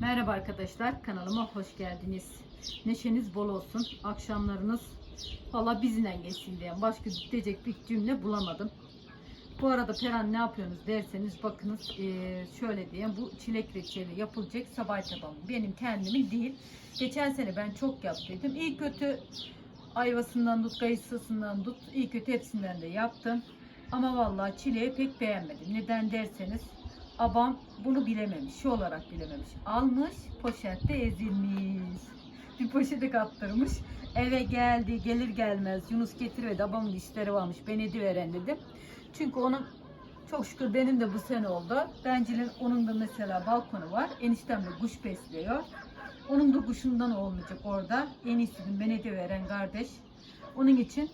Merhaba arkadaşlar, kanalıma hoş geldiniz. Neşeniz bol olsun, akşamlarınız valla bizimle geçsin diye başka diyecek bir cümle bulamadım. Bu arada Peran ne yapıyorsunuz derseniz bakınız eee, şöyle diyeyim bu çilek reçeli yapılacak sabah tabağım. Benim kendimin değil. Geçen sene ben çok yaptıydım. İyi kötü ayvasından tut, kayısısından tut, iyi kötü hepsinden de yaptım. Ama vallahi çileği pek beğenmedim. Neden derseniz Abam bunu bilememiş, şu olarak bilememiş. Almış, poşette ezilmiş. Bir poşete kaptırmış. Eve geldi, gelir gelmez Yunus getirmedi. Abamın işleri varmış, ben ediveren dedim. Çünkü onun çok şükür benim de bu sene oldu. Bencil'in onun da mesela balkonu var. Eniştem de kuş besliyor. Onun da kuşundan olmayacak orada. En iyisi dedim, ben ediveren kardeş. Onun için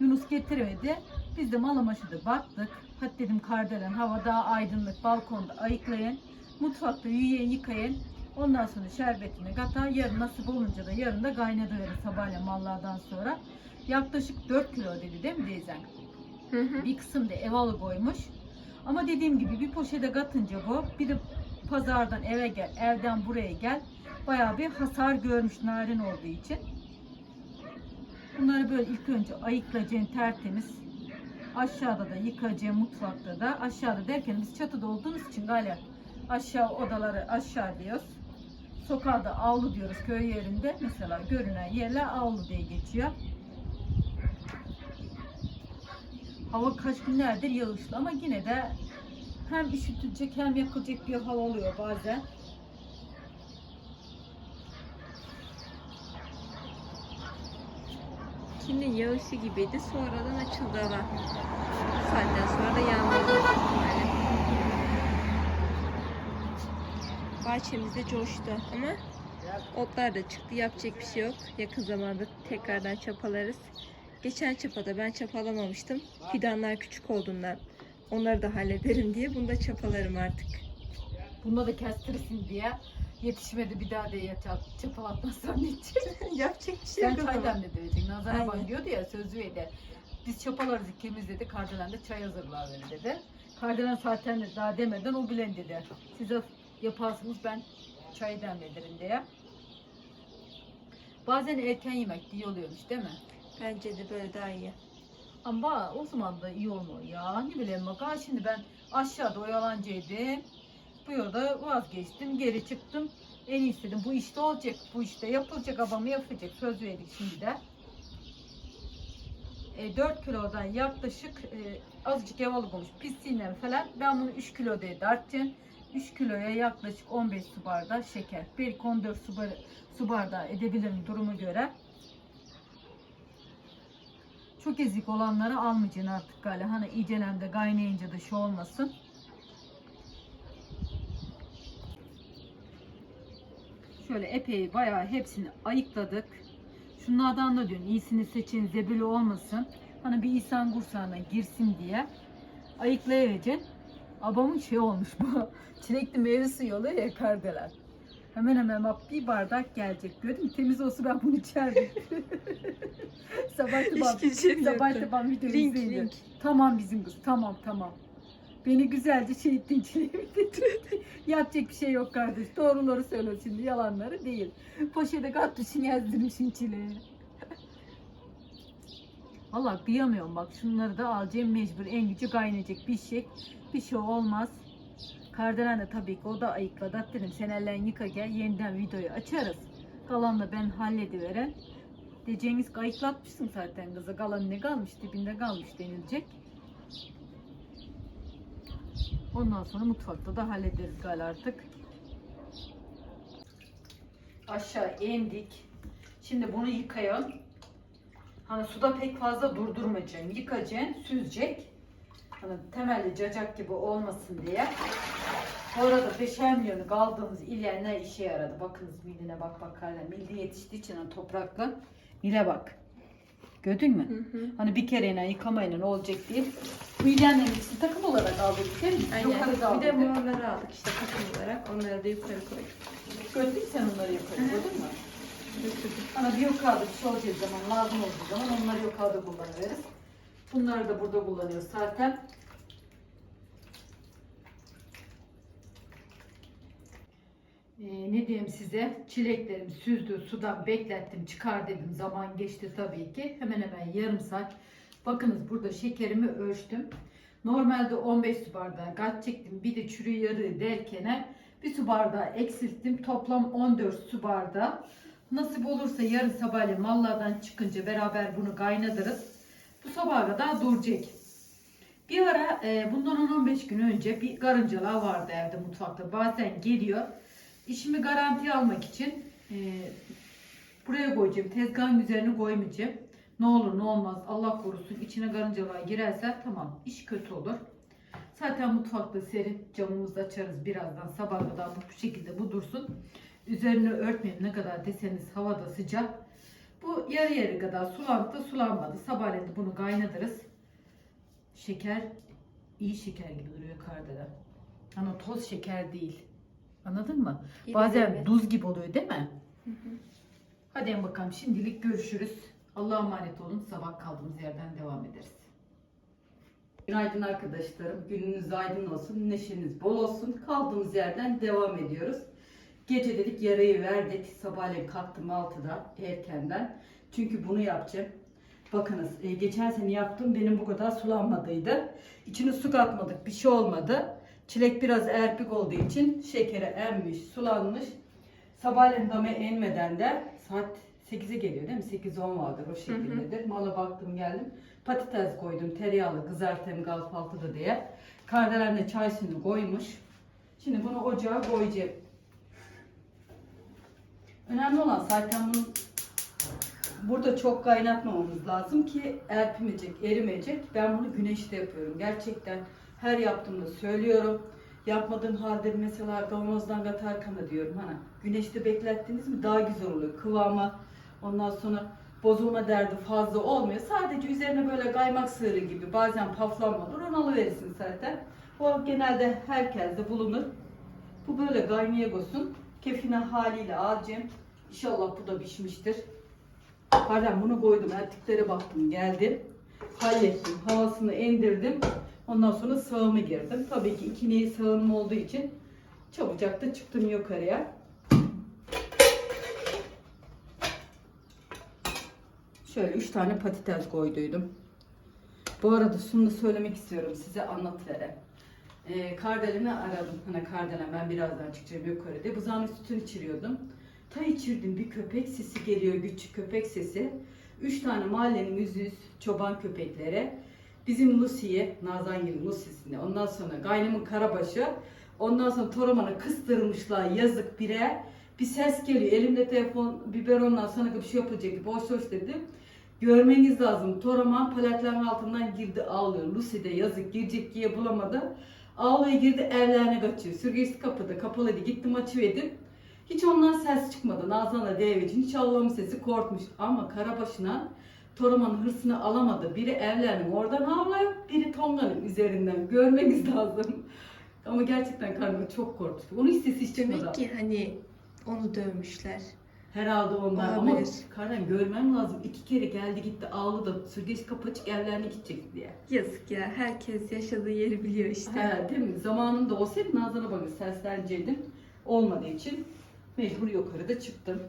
Yunus getirmedi. Biz de malamaşıda baktık. Hadi dedim kardelen hava daha aydınlık balkonda ayıklayın. Mutfakta yiyin yıkayın. Ondan sonra şerbetini kata yarın nasip olunca da yarın da kaynadı verir sabahleyin mallardan sonra. Yaklaşık 4 kilo dedi değil mi teyzen? Hı hı. Bir kısım da ev alı koymuş. Ama dediğim gibi bir poşete katınca bu bir de pazardan eve gel, evden buraya gel. Bayağı bir hasar görmüş narin olduğu için. Bunları böyle ilk önce ayıklayacaksın tertemiz. Aşağıda da yıkayacaksın mutfakta da. Aşağıda derken biz çatıda olduğumuz için galiba aşağı odaları aşağı diyoruz. Sokağa da avlu diyoruz köy yerinde. Mesela görünen yerler avlu diye geçiyor. Hava kaç günlerdir yağışlı ama yine de hem üşütülecek hem yakılacak bir hava oluyor bazen. Şimdi yağışı gibiydi. Sonradan açıldı hava. Saatten sonra da yağmur. Bahçemizde coştu ama otlar da çıktı. Yapacak bir şey yok. Yakın zamanda tekrardan çapalarız. Geçen çapada ben çapalamamıştım. Fidanlar küçük olduğundan onları da hallederim diye bunu da çapalarım artık. Bunda da kestirsin diye yetişmedi bir daha diye çapalatmazsam için. Yapacak bir şey Sen yok. o çay zaman. demledireceksin. Nazar Aynen. Diyordu ya sözü eder. Biz çapalarız ikimiz dedi. Kardelen de çay hazırlar beni dedi. Kardelen zaten de daha demeden o bilen dedi. Size yaparsınız ben çay demledirim diye. Bazen erken yemek iyi oluyormuş değil mi? Bence de böyle daha iyi. Ama o zaman da iyi olmuyor ya. Ne bileyim bak ha şimdi ben aşağıda oyalancıydım. Bu yolda vazgeçtim. Geri çıktım. En iyisi dedim bu işte olacak. Bu işte yapılacak. Abamı yapacak. Söz verdik şimdi de. E, 4 kilodan yaklaşık e, azıcık yavalı olmuş. Pisliğinden falan. Ben bunu 3 kilo diye tartacağım. 3 kiloya yaklaşık 15 su bardağı şeker. Belki 14 su, bar su bardağı edebilirim durumu göre. Çok ezik olanları almayacaksın artık galiba. Hani iyicelemde kaynayınca da şu olmasın. Şöyle epey bayağı hepsini ayıkladık. Şunlardan da diyorsun iyisini seçin zebili olmasın. Hani bir insan kursağına girsin diye ayıklayavereceksin. Abamın şey olmuş bu. Çilekli meyve suyu oluyor ya kardeler. Hemen hemen bak bir bardak gelecek. Gördün mü? Temiz olsa ben bunu içerdim. sabah İçkicim sabah yoktu. sabah video Link, izleyince. link. Tamam bizim kız tamam tamam. Beni güzelce şey çileği. Yapacak bir şey yok kardeş. Doğruları söyle şimdi yalanları değil. Poşete katmışsın yazdirmişsin çileği. Valla kıyamıyorum bak şunları da alacağım mecbur en gücü kaynayacak bir şey. Bir şey olmaz. Kardelen de tabii ki o da ayıkladı. Dedim sen ellerini yıka gel yeniden videoyu açarız. Kalanla ben hallediveren. Diyeceğiniz ayıklatmışsın zaten kızı. Kalan ne kalmış dibinde kalmış denilecek. Ondan sonra mutfakta da hallederiz gal artık. Aşağı indik. Şimdi bunu yıkayalım. Hani suda pek fazla durdurmayacaksın. Yıkacaksın, süzecek. Hani temelli cacak gibi olmasın diye. Bu arada beşermilyonu kaldığımız ilyen ne işe yaradı. Bakınız miline bak bak hala. Milli yetiştiği için hani toprakla. Mile bak. Gördün mü? Hı hı. Hani bir kereyle yıkamayla olacak diye. Bu ilyenlerin ikisini takım olarak aldık değil mi? Aynen. Yukarıda Bir de aldık. morları aldık işte takım olarak. Onları da yukarı koyduk. Gördün sen onları yukarı mü? Götürdük. Hani bir yukarıda bir şey olacağı zaman lazım olduğu zaman onları yukarıda kullanırız. Bunları da burada kullanıyoruz zaten. Ee, ne diyeyim size? Çileklerimi süzdü sudan beklettim çıkar dedim. Zaman geçti tabii ki. Hemen hemen yarım saat. Bakınız burada şekerimi ölçtüm. Normalde 15 su bardağı kaç çektim. Bir de çürü yarığı derkene bir su bardağı eksilttim. Toplam 14 su bardağı. Nasip olursa yarın sabahleyin mallardan çıkınca beraber bunu kaynatırız. Bu sabaha kadar duracak. Bir ara e, bundan 10-15 gün önce bir karıncalar vardı evde mutfakta. Bazen geliyor İşimi garantiye almak için e, buraya koyacağım. Tezgahın üzerine koymayacağım. Ne olur ne olmaz Allah korusun içine karıncalar girerse tamam iş kötü olur. Zaten mutfakta serin camımızı açarız birazdan sabaha kadar bu şekilde bu dursun. Üzerini örtmeyeyim ne kadar deseniz havada sıcak. Bu yarı yarı kadar sulandı sulanmadı. Sabahleyin de bunu kaynatırız. Şeker iyi şeker gibi duruyor kardelen. Ama toz şeker değil. Anladın mı? İyi Bazen bildim. duz gibi oluyor değil mi? Hadi bakalım şimdilik görüşürüz. Allah'a emanet olun. Sabah kaldığımız yerden devam ederiz. Günaydın arkadaşlarım. Gününüz aydın olsun, neşeniz bol olsun. Kaldığımız yerden devam ediyoruz. Gece dedik yarayı verdik. Sabahleyin kalktım 6'da erkenden. Çünkü bunu yapacağım. Bakınız e, geçen sene yaptım benim bu kadar sulanmadıydı. İçine su katmadık bir şey olmadı. Çilek biraz erpik olduğu için şekere emmiş, sulanmış. Sabahleyin dama inmeden de saat 8'e geliyor değil mi? 8-10 vardır o şekildedir. Mala baktım geldim. Patates koydum tereyağlı kızartayım kahvaltıda diye. Kardelen de çay suyunu koymuş. Şimdi bunu ocağa koyacağım. Önemli olan zaten bunu burada çok kaynatmamamız lazım ki erpimeyecek, erimeyecek. Ben bunu güneşte yapıyorum. Gerçekten her yaptığımda söylüyorum. Yapmadığın halde mesela kavanozdan katarken de diyorum hani güneşte beklettiniz mi daha güzel oluyor. Kıvamı ondan sonra bozulma derdi fazla olmuyor. Sadece üzerine böyle kaymak sığırı gibi bazen paflanma onu alıverirsin zaten. O genelde herkeste bulunur. Bu böyle kaynaya koysun. Kefine haliyle alacağım. İnşallah bu da pişmiştir. Pardon bunu koydum. Ertiklere baktım geldim. Hallettim. Havasını indirdim. Ondan sonra sağımı girdim. Tabii ki ikili sağım olduğu için çabucak da çıktım yukarıya. Şöyle üç tane patates koyduydum. Bu arada şunu da söylemek istiyorum size anlatıverem. Ee, kardeleni aradım. Hani kardelen ben birazdan çıkacağım yukarı diye. Buzağının sütünü içiriyordum. Ta içirdim bir köpek sesi geliyor. Küçük köpek sesi. Üç tane mahallenin yüzüz çoban köpeklere. Bizim Lucy'ye, Nazangil'in Lucy'sine. Ondan sonra kaynımın Karabaşı. Ondan sonra Toraman'ı kıstırmışlar yazık bire. Bir ses geliyor. Elimde telefon, biberonla sana bir şey gibi. Boş boş dedim. Görmeniz lazım. Toraman paletlerin altından girdi ağlıyor. Lucy de yazık girecek diye bulamadı. Ağlaya girdi evlerine kaçıyor. Sürgüsü kapıda kapalıydı. Gittim açıverdim. Hiç ondan ses çıkmadı. Nazan'la Deveci'nin hiç Allah'ın sesi korkmuş. Ama Karabaşı'na Toraman'ın hırsını alamadı. Biri evlerinin oradan havlıyor, biri Tonga'nın üzerinden. Görmeniz lazım. Ama gerçekten karnım çok korktu. Onun hiç sesi hiç çıkmadı. Demek ki hani onu dövmüşler. Herhalde onlar ama. Karen görmem lazım. İki kere geldi gitti ağladı. Sürgeç kapı açık evlerine gidecek diye. Yazık ya. Herkes yaşadığı yeri biliyor işte. He, değil mi? Zamanında olsaydı Nazan'a bakın sesleneceydim. Olmadığı için mecbur yukarıda çıktım.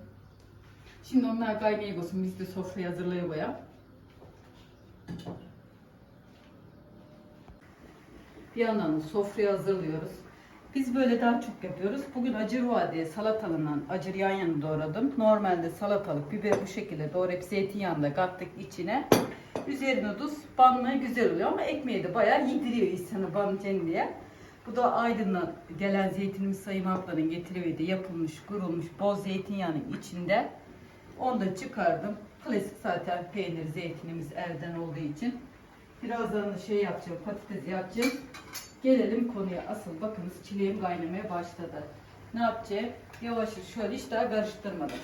Şimdi onlar kaynaya olsun biz de sofrayı hazırlayalım. Bir yandan da sofrayı hazırlıyoruz. Biz böyle daha çok yapıyoruz. Bugün acır var salatalığından acır yan yana doğradım. Normalde salatalık, biber bu şekilde doğrayıp zeytinyağını kattık içine. Üzerine tuz banmaya güzel oluyor ama ekmeği de bayağı yediriyor insanı banacaksın diye. Bu da Aydın'dan gelen zeytinimiz Sayın Haklar'ın getiriverdiği yapılmış, kurulmuş boz zeytinyağının içinde. Onu da çıkardım. Klasik zaten peynir, zeytinimiz elden olduğu için. Birazdan da şey yapacağım, patates yapacağım. Gelelim konuya. Asıl bakınız çileğim kaynamaya başladı. Ne yapacağım? Yavaşça şöyle hiç daha karıştırmadım.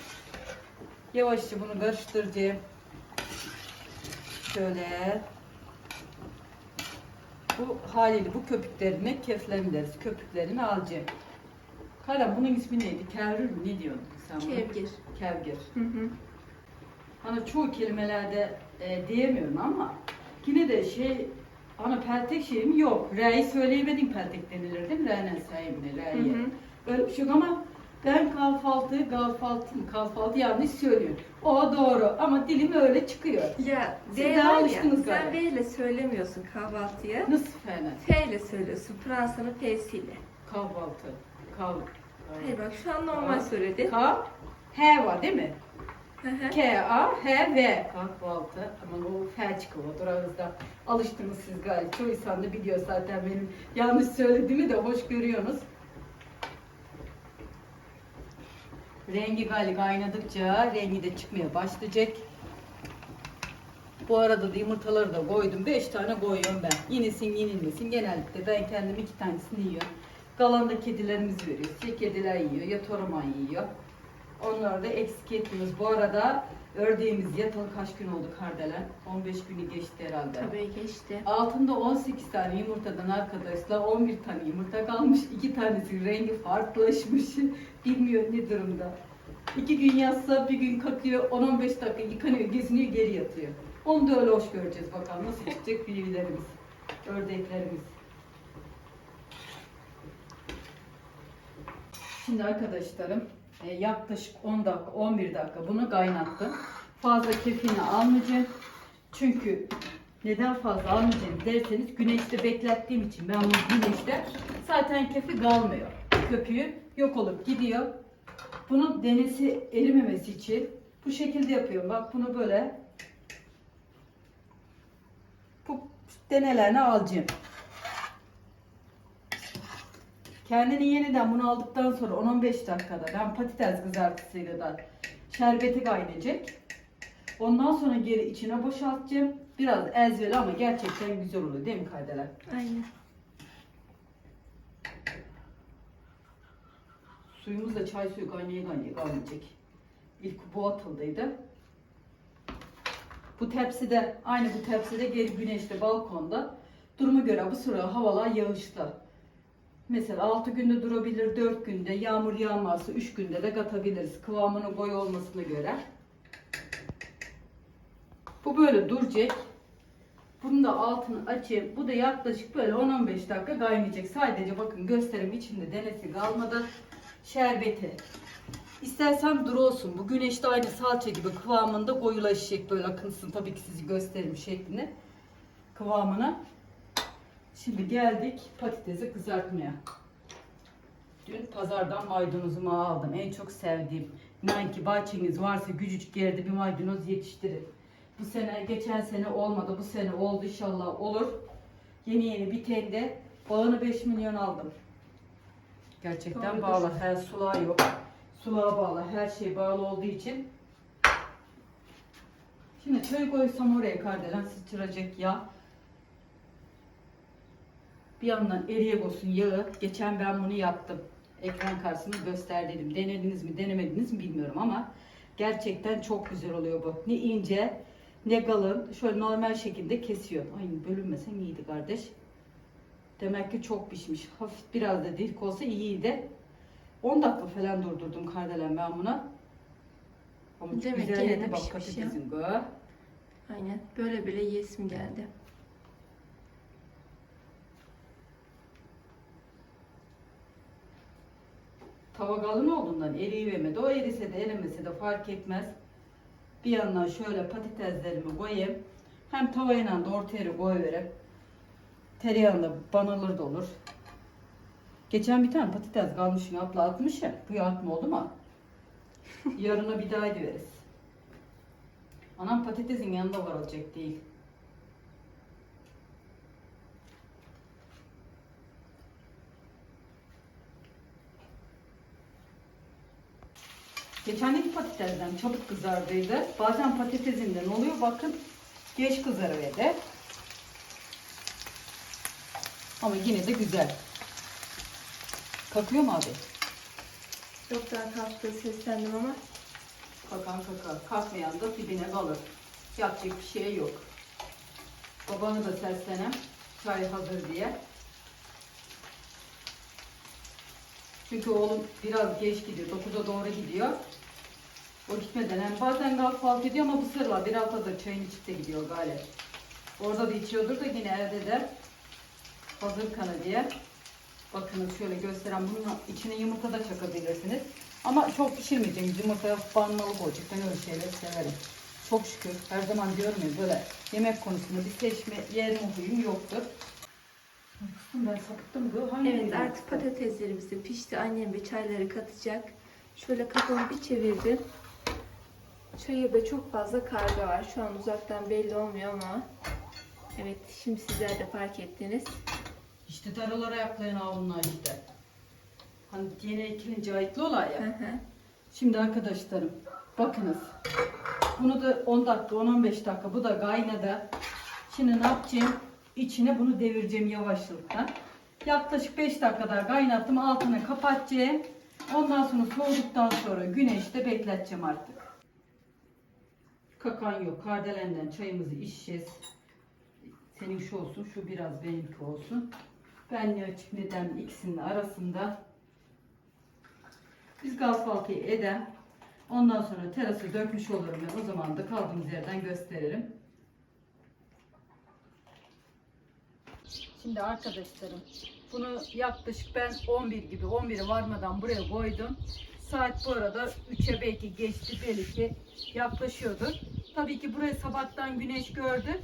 Yavaşça bunu karıştıracağım. Şöyle. Bu haliyle bu köpüklerini keflerini deriz. Köpüklerini alacağım. Kara bunun ismi neydi? Kevrir mi? Ne diyordun sen buna? Kevgir. Kevgir. Hı hı. Hani çoğu kelimelerde e, diyemiyorum ama yine de şey ana peltek şeyim yok. R'yi söyleyemedim peltek denilir değil mi? Sayımını, Hı R'yi. hı. Öyle bir şey yok ama Ben kahvaltı, kahvaltı mı? Kahvaltı yanlış söylüyorum. O doğru ama dilim öyle çıkıyor. Ya Siz D daha var ya, alıştınız sen galiba. V ile söylemiyorsun kahvaltıya. Nasıl fena? F ile söylüyorsun. Fransa'nın F'siyle. Kahvaltı. Kav. Hayır bak şu an normal söyledin. Ka. H var değil mi? K, A, H, V. Kahvaltı. Ama o F çıkıyor duranızda. Alıştınız siz galiba. Çoğu insan da biliyor zaten benim yanlış söylediğimi de hoş görüyorsunuz. Rengi gali kaynadıkça rengi de çıkmaya başlayacak. Bu arada da yumurtaları da koydum. 5 tane koyuyorum ben. Yenisin yenilmesin. Genellikle ben kendim iki tanesini yiyorum. Kalan da kedilerimiz veriyoruz. Ya kediler yiyor ya toraman yiyor. Onları da eksik etmiyoruz. Bu arada ördeğimiz yatalı kaç gün oldu kardelen? 15 günü geçti herhalde. Tabii geçti. Altında 18 tane yumurtadan arkadaşlar 11 tane yumurta kalmış. 2 tanesi rengi farklılaşmış. Bilmiyor ne durumda. 2 gün yatsa bir gün kalkıyor 10-15 dakika yıkanıyor geziniyor geri yatıyor. Onu da öyle hoş göreceğiz bakalım nasıl çıkacak büyülerimiz, ördeklerimiz. Şimdi arkadaşlarım e, yaklaşık 10 dakika 11 dakika bunu kaynattım. Fazla kefini almayacağım. Çünkü neden fazla almayacağım derseniz güneşte beklettiğim için ben bunu güneşte zaten kefi kalmıyor. Köpüğü yok olup gidiyor. Bunun denesi erimemesi için bu şekilde yapıyorum. Bak bunu böyle bu denelerini alacağım. Kendini yeniden bunu aldıktan sonra 10-15 dakikada ben patates kızartısıyla da şerbeti kaynayacak. Ondan sonra geri içine boşaltacağım. Biraz ezveli ama gerçekten güzel oluyor değil mi kaydeler? Aynen. Suyumuz da çay suyu kaynaya kaynaya kaynayacak. İlk bu atıldıydı. Bu tepside, aynı bu tepside geri güneşte, balkonda. Duruma göre bu sıra havalar yağışlı. Mesela 6 günde durabilir, 4 günde, yağmur yağmazsa 3 günde de katabiliriz. Kıvamının boy olmasına göre. Bu böyle duracak. Bunun da altını açayım. Bu da yaklaşık böyle 10-15 dakika kaynayacak. Sadece bakın gösterim içinde denesi kalmadı. Şerbeti. İstersen duru olsun. Bu güneşte aynı salça gibi kıvamında koyulaşacak böyle akınsın. Tabii ki sizi gösteririm şeklini. Kıvamına. Şimdi geldik patatesi kızartmaya. Dün pazardan maydanozumu aldım. En çok sevdiğim. İnan ki bahçeniz varsa küçücük yerde bir maydanoz yetiştirin. Bu sene, geçen sene olmadı. Bu sene oldu inşallah olur. Yeni yeni bitende bağını 5 milyon aldım. Gerçekten Doğrudur. bağlı. Her sulağı yok. Sulağa bağlı. Her şey bağlı olduğu için. Şimdi çay koysam oraya kardelen sıçrayacak yağ. Bir yandan eriye olsun yağı. Geçen ben bunu yaptım. Ekran karşısında göster dedim. Denediniz mi denemediniz mi bilmiyorum ama gerçekten çok güzel oluyor bu. Ne ince ne kalın. Şöyle normal şekilde kesiyor. Ay bölünmese iyiydi kardeş. Demek ki çok pişmiş. Hafif biraz da dilik olsa iyiydi. 10 dakika falan durdurdum kardelen ben buna. Ama Demek ki güzel yine yedi bak pişmiş ya. Aynen. Böyle bile yesim geldi. Tava kalın olduğundan eriyemedi. O erise de erimese de fark etmez. Bir yandan şöyle patateslerimi koyayım. Hem tavayla da ortaya koyuverip tereyağında banılır da olur. Geçen bir tane patates kalmış yapla atmış ya. Bu atma oldu mu? Yarına bir daha ediveriz. Anam patatesin yanında var olacak değil. Geçendeki patatesden çabuk kızardıydı. Bazen patatesinden oluyor bakın geç kızarıverdi. Ama yine de güzel. Kakıyor mu abi? Yok daha kalktı seslendim ama. Kakan kakar. Kalkmayan da dibine kalır. Yapacak bir şey yok. Babanı da seslenem. Çay hazır diye. Çünkü oğlum biraz geç gidiyor. 9'a doğru gidiyor. O gitmeden hem bazen kahvaltı ediyor ama bu sıralar bir haftadır çayını içip de gidiyor galiba. Orada da içiyordur da yine evde de hazır kanı diye. Bakınız şöyle gösteren bunun içine yumurta da çakabilirsiniz. Ama çok pişirmeyeceğim. Yumurtaya banmalık olacak. Ben öyle şeyleri severim. Çok şükür. Her zaman diyorum ya böyle yemek konusunda bir seçme yerim huyum yoktur. Kızım ben sapıttım. Bu hangi Evet artık patateslerimiz de pişti. Annem ve çayları katacak. Şöyle kafamı bir çevirdim. Çayırda çok fazla karga var. Şu an uzaktan belli olmuyor ama. Evet şimdi sizler de fark ettiniz. İşte darılara yaklayan avunlar işte. Hani yine ikilince ayıtlı olay ya. hı. Şimdi arkadaşlarım bakınız. Bunu da 10 dakika 10-15 dakika bu da kaynadı. Şimdi ne yapacağım? İçine bunu devireceğim yavaşlıktan. Yaklaşık 5 dakika daha kaynattım. Altını kapatacağım. Ondan sonra soğuduktan sonra güneşte bekleteceğim artık. Kakan yok. Kardelenden çayımızı içeceğiz. Senin şu olsun, şu biraz benimki olsun. Ben ne açık neden ikisinin arasında. Biz kahvaltıyı eden ondan sonra terası dökmüş olurum. O zaman da kaldığımız yerden gösteririm. Şimdi arkadaşlarım bunu yaklaşık ben 11 gibi 11'e varmadan buraya koydum. Saat bu arada 3'e belki geçti belki yaklaşıyordu. Tabii ki buraya sabahtan güneş gördü.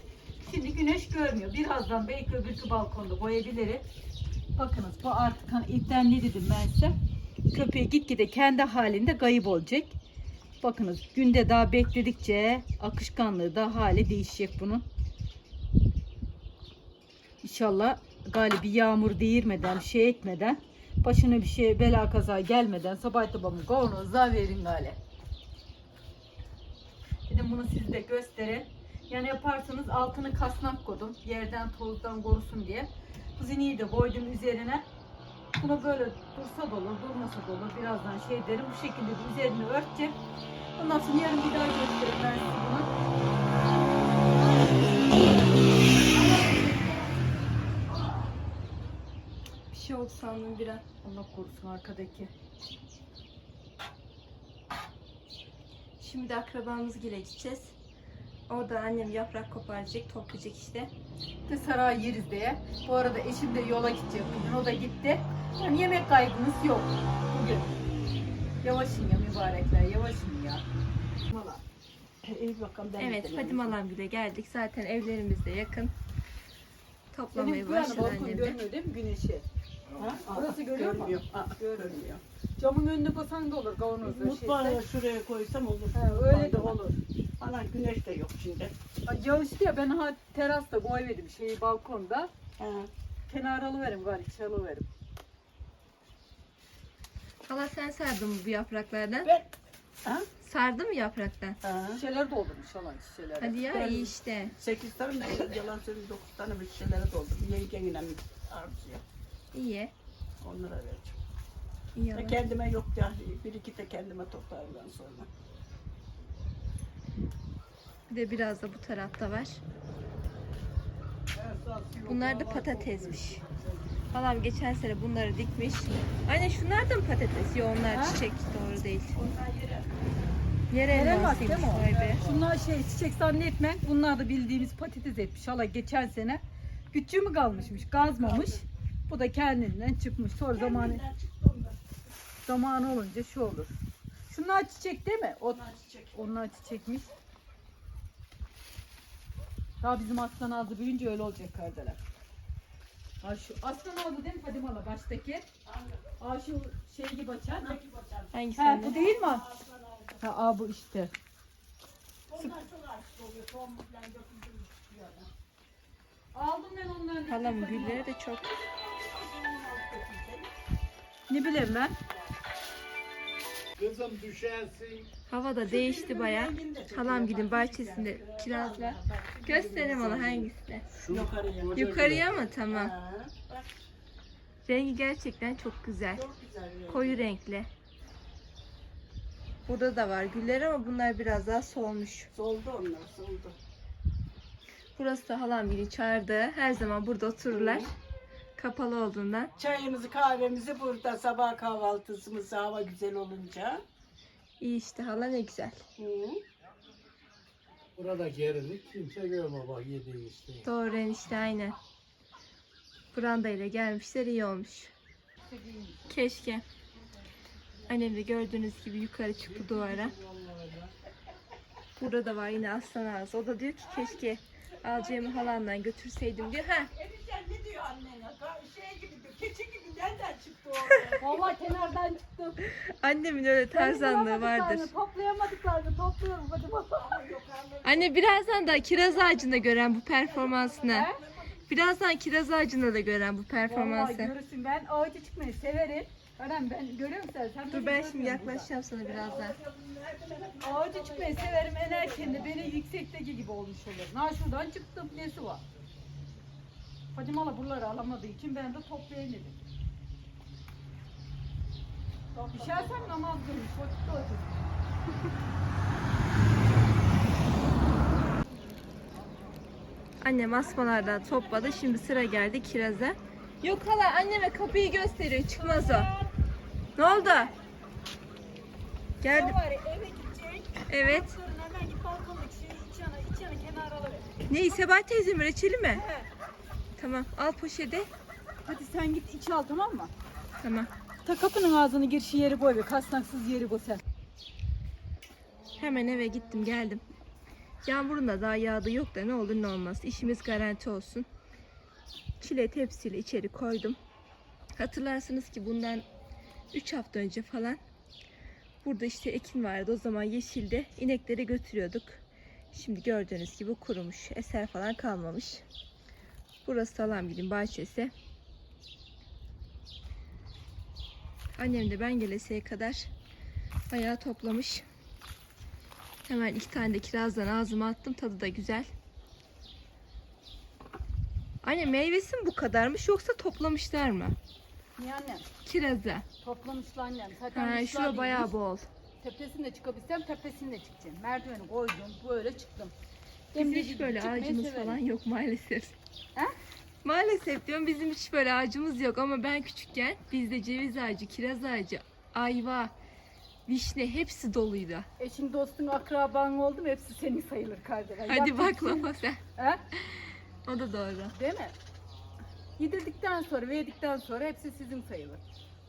Şimdi güneş görmüyor. Birazdan belki öbürkü balkonda koyabilirim. Bakınız bu artık hani ilkten ne dedim ben size? Köpeği gitgide kendi halinde kayıp olacak. Bakınız günde daha bekledikçe akışkanlığı da hali değişecek bunun. İnşallah galibi yağmur değirmeden, şey etmeden, başına bir şey bela kaza gelmeden sabah babamın kavanoza verin gale. Dedim bunu siz de gösterin. Yani yaparsanız altını kasnak koydum. Yerden tozdan korusun diye. Bu zineyi de koydum üzerine. Bunu böyle dursa da olur, durmasa da olur. Birazdan şey derim. Bu şekilde de üzerine örteceğim. Ondan sonra yarın bir daha göstereyim ben size bunu. Şey oldu sandım bir an. Allah korusun arkadaki. Şimdi de akrabamız gile gideceğiz. Orada annem yaprak koparacak, toplayacak işte. de saray yeriz diye. Bu arada eşim de yola gidecek bugün. O da gitti. Yani yemek kaygımız yok bugün. Yavaşın ya mübarekler, yavaşın ya. Valla. İyi bakalım ben Evet Fadime Alam bile geldik. Zaten evlerimiz de yakın. Toplamaya başladı annem de. görmüyor değil mi güneşi? Ha? Burası görüyor mu? Görmüyor. Camın önüne koysan da olur kavanozda Mutfağı şeyse. şuraya koysam olur. Ha, öyle de olur. Ana güneş de yok şimdi. Ay, Yağıştı ya ben ha terasta koymadım şeyi balkonda. Ha. Kenara alıverim gari çalıverim. Hala sen sardın mı bu yapraklardan? Ben ha? Sardı mı yapraktan? Ha. Şişeler doldurmuş falan şişeler. Hadi ya Ben- iyi işte. 8 tane yalan söyleyeyim 9 tane bir şeylere doldum. Yengenle harcıyor. İyi. Onlara vereceğim. İyi Ya kendime yok ya. Bir iki de kendime toplarım ben sonra. Bir de biraz da bu tarafta var. Bunlar da patatesmiş. Halam geçen sene bunları dikmiş. Aynen şunlar da mı patates? Yok onlar Ha? çiçek doğru değil. Yere. Elmasıymış vay be. Şunlar şey çiçek zannetme. Bunlar da bildiğimiz patates etmiş. Hala geçen sene. Küçüğü mü kalmışmış? Gazmamış. Bu da kendinden çıkmış. Sonra zamanı zamanı olunca şu olur. Şunlar çiçek değil mi? O, Onlar çiçek. onlar çiçekmiş. Daha bizim aslan ağzı büyüyünce öyle olacak kardeler. Ha şu aslan ağzı değil mi Fadime hala baştaki? Aa şu şey gibi açar. Hangisi Ha bu değil mi? Ha aa, bu işte. Onlar çok açık oluyor. Tohum falan. Aldım ben onları. Halam gülleri de çok. Ne bileyim ben. Kızım düşersin. Hava da değişti baya. Halam gidin bahçesinde kirazlar. Göstereyim ona hangisi de. Şu Yukarıya. Yukarıya mı? Tamam. Rengi gerçekten çok güzel. Koyu renkli. Burada da var güller ama bunlar biraz daha solmuş. Soldu onlar soldu. Burası da halam beni çağırdı. Her zaman burada otururlar. Kapalı olduğundan. Çayımızı kahvemizi burada sabah kahvaltısımız hava güzel olunca. İyi işte hala ne güzel. Hı. Burada gerilik kimse görme bak yediğin işte. Doğru enişte aynen. Branda ile gelmişler iyi olmuş. Keşke. Annem de gördüğünüz gibi yukarı çıktı duvara. Burada da var yine aslan ağzı. O da diyor ki keşke alacağımı halandan götürseydim diyor. Ha Emircan ne diyor annene? Ka- Şey gibi diyor, keçi gibi nereden çıktı o? Vallahi kenardan çıktım. annemin öyle tarzanlığı vardır. Toplayamadıklarını topluyorum hadi bakalım. Anne birazdan da kiraz ağacında gören bu performansını. Birazdan kiraz ağacında da gören bu Vallahi performansı. görürsün ben ağaca çıkmayı severim. Önem ben görüyorum sen. sen Dur beni ben şimdi görmüyorsun yaklaşacağım sana birazdan. Ağaca çıkmayı severim. En erken de beni yüksekteki gibi olmuş olur. Na şuradan çıktım nesi var? Fadime hala buraları alamadığı için ben de toplayayım dedim. Düşersem namaz kılmış. Vakitte otur. Annem asmalardan topladı. Şimdi sıra geldi kiraza. Yok hala anneme kapıyı gösteriyor. Çıkmaz o. Ne oldu? Geldi. Var ya, eve gidecek. Evet. Ne Sebahat teyzem reçeli mi? Tamam al poşeti. Hadi sen git iç al tamam mı? Tamam. Ta kapının ağzını girişi yeri boy ve kasnaksız yeri bu sen. Hemen eve gittim geldim. Yağmurun da daha yağdı yok da ne olur ne olmaz. İşimiz garanti olsun. Çile tepsiyle içeri koydum. Hatırlarsınız ki bundan 3 hafta önce falan burada işte ekin vardı. O zaman yeşilde inekleri götürüyorduk. Şimdi gördüğünüz gibi kurumuş. Eser falan kalmamış. Burası Salamgil'in bahçesi. Annem de ben geleseye kadar bayağı toplamış. Hemen iki tane de kirazdan ağzıma attım. Tadı da güzel. Anne meyvesi mi bu kadarmış yoksa toplamışlar mı? Niye annem? Kirazı. Toplamışlar annem. Zaten Ha, kuşlar şura bayağı değilmiş. bol. Tepesinde çıkabilsem tepesinde çıkacağım. Merdiveni koydum böyle çıktım. Bizim Emre hiç gibi böyle çıkmayı ağacımız severim. falan yok maalesef. He? Maalesef diyorum bizim hiç böyle ağacımız yok ama ben küçükken bizde ceviz ağacı, kiraz ağacı, ayva, vişne hepsi doluydu. Eşin dostun akraban oldu mu hepsi senin sayılır kardeşim. Hadi Yapacak bir şey sen. He? O da doğru. Değil mi? Yedirdikten sonra, verdikten sonra hepsi sizin sayılır.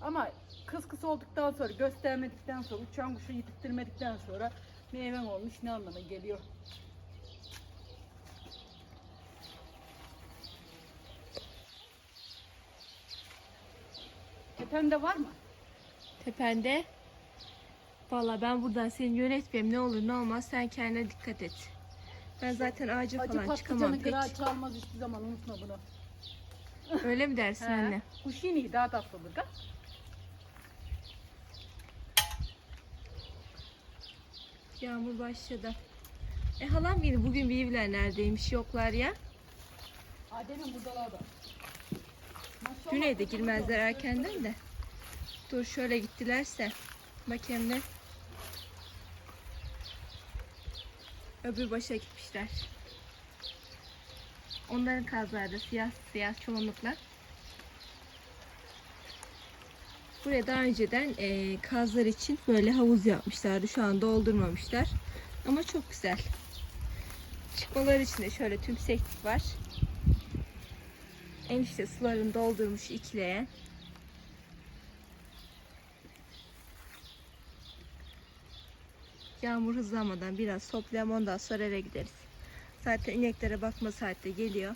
Ama kız kız olduktan sonra, göstermedikten sonra, uçan kuşu yedirttirmedikten sonra meyven olmuş ne anlama geliyor? Tepemde var mı? Tepende. Valla ben buradan seni yönetmeyeyim ne olur ne olmaz sen kendine dikkat et. Ben zaten ağaca Acı falan çıkamam patlıcanı pek. kırağı çalmaz hiçbir zaman unutma bunu. Öyle mi dersin He. anne? Kuş yine daha tatlıdır da. Yağmur başladı. E halam yine bugün bilgiler neredeymiş yoklar ya. Adem'in buradalar da. Güneyde girmezler erkenden de. Dur şöyle gittilerse. Bakayım ne? Öbür başa gitmişler. Onların kazları da siyah siyah çoğunlukla. Buraya daha önceden eee, kazlar için böyle havuz yapmışlardı. Şu an doldurmamışlar. Ama çok güzel. Çıkmaları için de şöyle tümseklik var. Enişte sularını doldurmuş ikileyen. Yağmur hızlanmadan biraz toplayalım ondan sonra eve gideriz. Zaten ineklere bakma saatte geliyor.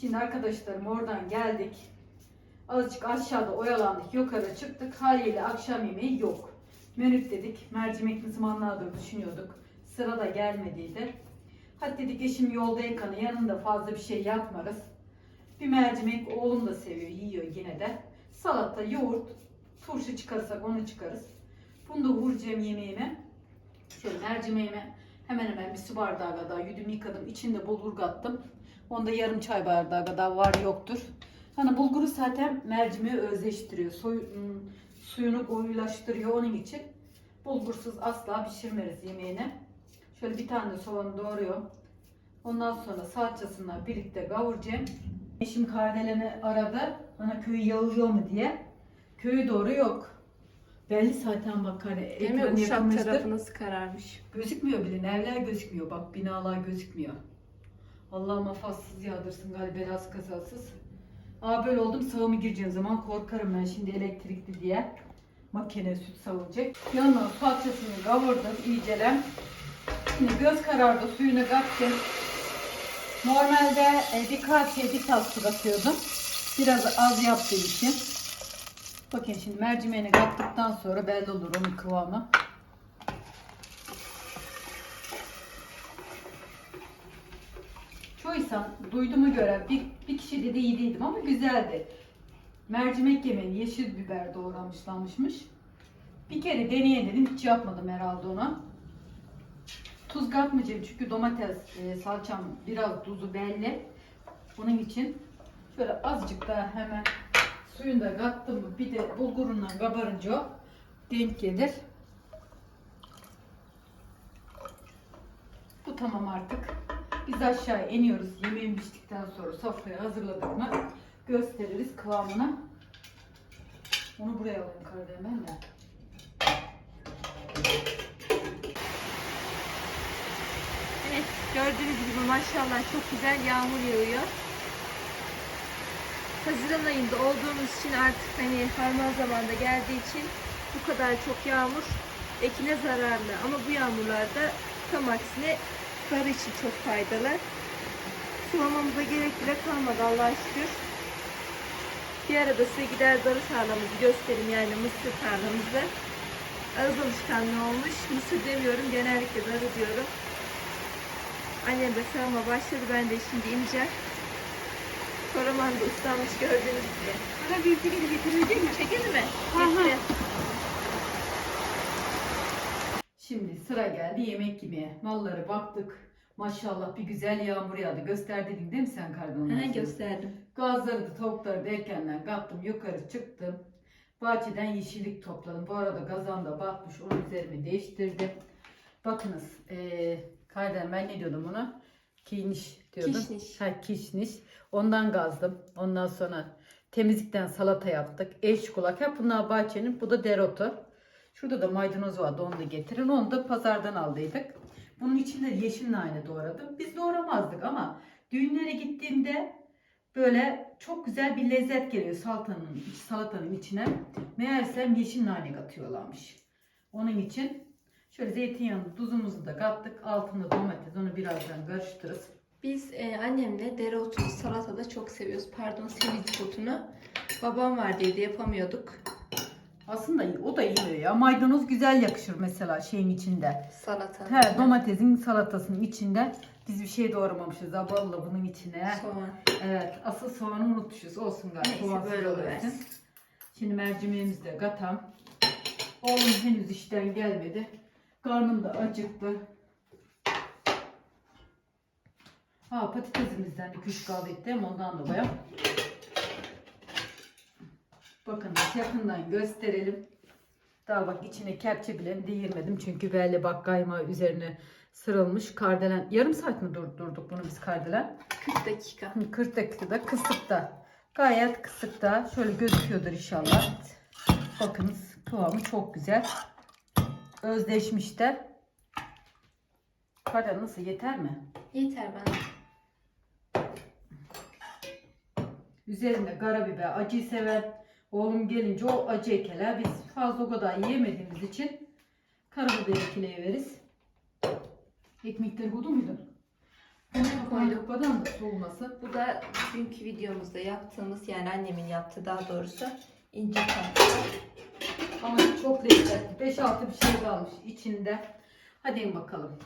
Şimdi arkadaşlarım oradan geldik. Azıcık aşağıda oyalandık. Yukarı çıktık. Haliyle akşam yemeği yok. Menüt dedik. Mercimekli zamanlardır düşünüyorduk. Sıra da gelmediydi. Hadi dedik eşim yoldayken yanında fazla bir şey yapmarız. Bir mercimek oğlum da seviyor, yiyor yine de. Salata, yoğurt, turşu çıkarsak onu çıkarız. Bunu da vuracağım yemeğime. Şöyle mercimeğime hemen hemen bir su bardağı kadar yudum yıkadım. İçinde bulgur kattım. Onda yarım çay bardağı kadar var yoktur. Hani bulguru zaten mercimeği özleştiriyor. Soy, ım, suyunu koyulaştırıyor onun için. Bulgursuz asla pişirmeriz yemeğini. Şöyle bir tane de soğanı doğruyor. Ondan sonra salçasından birlikte kavuracağım. Eşim kardeleni aradı. Bana köyü yağıyor mu diye. Köyü doğru yok. Belli zaten bak hani ekran yakınmıştır. kararmış. Gözükmüyor bile. Evler gözükmüyor. Bak binalar gözükmüyor. Allah mafazsız yağdırsın galiba biraz kazasız. Aa böyle oldum sağımı gireceğim zaman korkarım ben şimdi elektrikli diye. Makine süt savunacak. Yanına salçasını kavurdum iyicelen. Şimdi göz karardı suyunu kattım. Normalde e, bir kaseye bir tas su katıyordum. Biraz az yaptığı için. Bakın şimdi mercimeğini kattıktan sonra belli olur onun kıvamı. Çoğu insan duyduğumu göre bir, bir kişi dedi iyi değildim ama güzeldi. Mercimek yemeğini yeşil biber doğramışlanmışmış. Bir kere deneyin dedim hiç yapmadım herhalde ona. Tuz katmayacağım çünkü domates e, salçam biraz tuzu belli. Bunun için şöyle azıcık daha hemen suyunu da kattım mı bir de bulgurundan kabarınca denk gelir. Bu tamam artık. Biz aşağı iniyoruz. Yemeğin piştikten sonra sofraya hazırladık mı gösteririz kıvamını. Onu buraya alayım kardeşim de. Evet gördüğünüz gibi maşallah çok güzel yağmur yağıyor. Haziran ayında olduğumuz için artık hani harman zamanda geldiği için bu kadar çok yağmur ekine zararlı. Ama bu yağmurlarda tam aksine kar için çok faydalı. Sulamamıza gerek bile kalmadı Allah'a şükür. Bir arada size gider darı tarlamızı göstereyim yani mısır tarlamızı. Ağız alışkanlığı olmuş. Mısır demiyorum genellikle darı diyorum. Annem de sağıma başladı. Ben de şimdi ineceğim. Toraman da ıslanmış gördüğünüz gibi. Bana bir film getirecek mi? Çekelim mi? Getir. Şimdi sıra geldi yemek yemeye. Malları baktık. Maşallah bir güzel yağmur yağdı. Gösterdin değil mi sen kardan? Hemen gösterdim. Gazları da tavukları da erkenden kattım. Yukarı çıktım. Bahçeden yeşillik topladım. Bu arada gazan da batmış. Onun üzerimi değiştirdim. Bakınız. Ee, Kayden ben ne diyordum ona? Kişniş diyordum. Kişniş. Ha, kişniş. Ondan gazdım. Ondan sonra temizlikten salata yaptık. Eş kulak. Hep bunlar bahçenin. Bu da dereotu. Şurada da maydanoz vardı. Onu da getirin. Onu da pazardan aldıydık. Bunun içinde yeşil nane doğradım. Biz doğramazdık ama düğünlere gittiğimde böyle çok güzel bir lezzet geliyor salatanın, salatanın içine. Meğersem yeşil nane katıyorlarmış. Onun için şöyle zeytinyağını, tuzumuzu da kattık. Altında domates. Onu birazdan karıştırırız. Biz e, annemle dereotunu salatada çok seviyoruz. Pardon semizlik otunu. Babam var diye de yapamıyorduk. Aslında o da iyi ya. Maydanoz güzel yakışır mesela şeyin içinde. Salata. He, domatesin salatasının içinde biz bir şey doğramamışız. Aballa bunun içine. Soğan. Evet, asıl soğanı unutmuşuz. Olsun galiba. Neyse, Soğansız böyle olsun. oluversin. Şimdi mercimeğimizi de katam. Oğlum henüz işten gelmedi. Karnım da acıktı. Ha patatesimizden de küçük kahve ettim ondan dolayı. Bakın yakından gösterelim. Daha bak içine kepçe bile değirmedim çünkü belli bak kaymağı üzerine sırılmış. Kardelen yarım saat mi durdurduk bunu biz kardelen? 40 dakika. 40 dakikada kısıkta. Gayet kısıkta. Şöyle gözüküyordur inşallah. Bakınız kıvamı çok güzel. Özleşmiş de. Kardelen nasıl yeter mi? Yeter bana. Üzerinde karabiber, acıyı seven oğlum gelince o acı ekeler. Biz fazla o kadar yiyemediğimiz için karabiber ekleyiveriz. Ekmekleri koydun muydun? Koyduk. Badan da soğuması. Bu da dünkü videomuzda yaptığımız yani annemin yaptığı daha doğrusu ince tatlı. Ama çok lezzetli. 5-6 bir şey kalmış içinde. Hadi bakalım.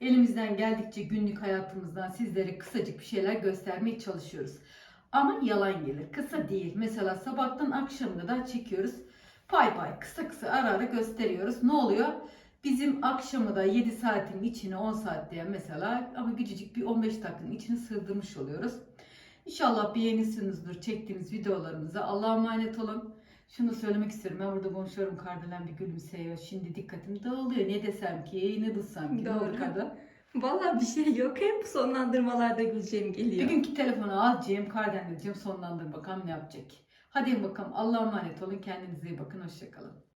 Elimizden geldikçe günlük hayatımızdan sizlere kısacık bir şeyler göstermeye çalışıyoruz. Ama yalan gelir. Kısa değil. Mesela sabahtan akşamına kadar çekiyoruz. Pay pay kısa kısa ara ara gösteriyoruz. Ne oluyor? Bizim akşamı da 7 saatin içine 10 saat diye mesela ama küçücük bir 15 dakikanın içine sığdırmış oluyoruz. İnşallah beğeniyorsunuzdur çektiğimiz videolarımızı. Allah'a emanet olun. Şunu söylemek istiyorum. Ben burada konuşuyorum. Kardelen bir gülümseyiyor. Şimdi dikkatim dağılıyor. Ne desem ki, ne bulsam ki. Doğru. Doğru Vallahi bir şey yok. Hep sonlandırmalarda güleceğim geliyor. Bugünkü telefonu alacağım. Kardelen diyeceğim. Sonlandır bakalım ne yapacak. Hadi bakalım. Allah'a emanet olun. Kendinize iyi bakın. Hoşçakalın.